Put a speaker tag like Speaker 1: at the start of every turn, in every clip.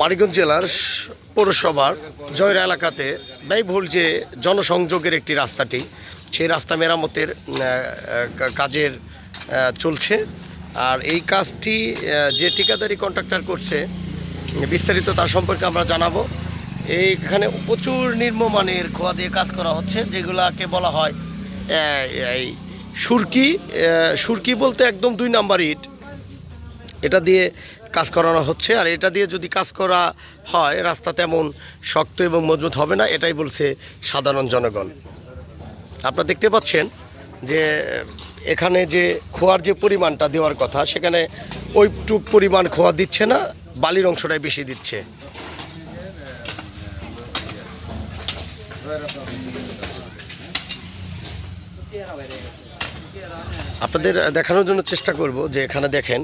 Speaker 1: মানিকগঞ্জ জেলার পৌরসভার জয়রা এলাকাতে ব্যয়বহুল যে জনসংযোগের একটি রাস্তাটি, সেই রাস্তা মেরামতের কাজের চলছে। আর এই কাজটি যে ঠিকাদারি কন্ট্রাক্টর করছে, বিস্তারিত তার সম্পর্কে আমরা জানাব। এইখানে প্রচুর নিম্নমানের খোয়া দিয়ে কাজ করা হচ্ছে, যেগুলাকে বলা হয় এই সুরকি সুরকি বলতে একদম দুই নাম্বার ইট। এটা দিয়ে কাজ করানো হচ্ছে, আর এটা দিয়ে যদি কাজ করা হয়, রাস্তা তেমন শক্ত এবং মজবুত হবে না, এটাই বলছে সাধারণ জনগণ। আপনারা দেখতে পাচ্ছেন যে, এখানে যে খোয়ার যে পরিমাণটা দেওয়ার কথা, সেখানে ওইটুক পরিমাণ খোয়া দিচ্ছে না, বালির অংশটাই বেশি দিচ্ছে। আপনাদের দেখানোর জন্য চেষ্টা করব যে এখানে দেখেন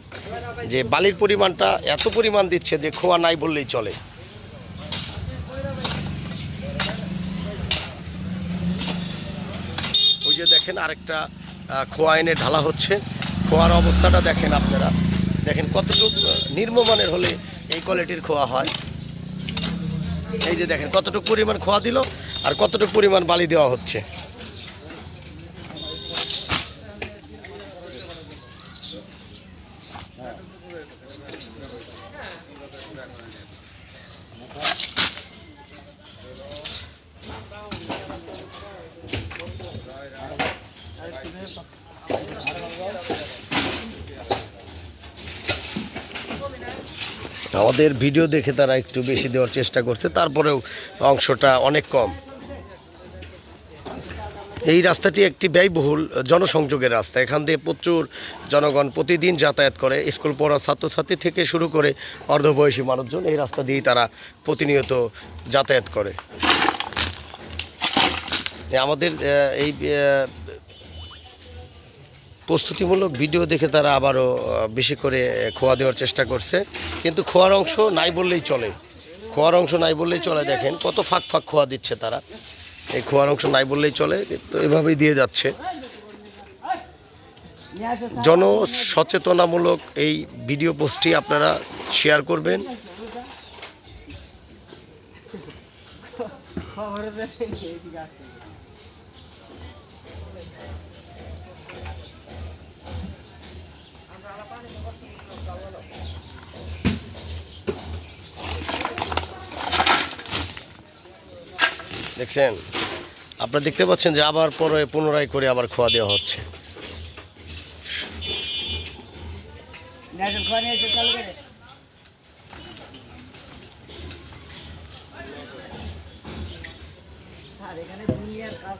Speaker 1: যে বালির পরিমাণটা এত পরিমাণ দিচ্ছে যে খোয়া নাই বললেই চলে। ওই যে দেখেন আরেকটা খোয়া এনে ঢালা হচ্ছে। খোয়ার অবস্থাটা দেখেন আপনারা। দেখেন কতটুকু আহ, নিম্নমানের হলে এই কোয়ালিটির খোয়া হয়। এই যে দেখেন কতটুকু পরিমাণ খোয়া দিল আর কতটুকু পরিমাণ বালি দেওয়া হচ্ছে। আমাদের ভিডিও দেখে তারা একটু বেশি দেওয়ার চেষ্টা করছে তারপরেও অংশটা অনেক কম। এই রাস্তাটি একটি ব্যয়বহুল জনসংযোগের রাস্তা। এখান দিয়ে প্রচুর জনগণ প্রতিদিন যাতায়াত করে, স্কুল পড়া ছাত্রছাত্রী থেকে শুরু করে অর্ধবয়সী মানুষজন এই রাস্তা দিয়েই তারা প্রতিনিয়ত যাতায়াত করে। আমাদের এই প্রস্তুতিমূলক ভিডিও দেখে তারা আবারও বেশি করে খোয়া দেওয়ার চেষ্টা করছে। কিন্তু খোয়ার অংশ নাই বললেই চলে। খোয়ার অংশ নাই বললেই চলে, দেখেন কত ফাঁক ফাঁক খোয়া দিচ্ছে তারা। এই খোয়ার অংশ নাই বললেই চলে তো এভাবেই দিয়ে যাচ্ছে। জন সচেতনামূলক এই ভিডিও পোস্টটি আপনারা শেয়ার করবেন। দেখছেন? আপনারা দেখতে পাচ্ছেন যে আবার পরে পুনরায় করে আবার খোয়া দেওয়া হচ্ছে।
Speaker 2: এখানে দুনিয়ার কাজ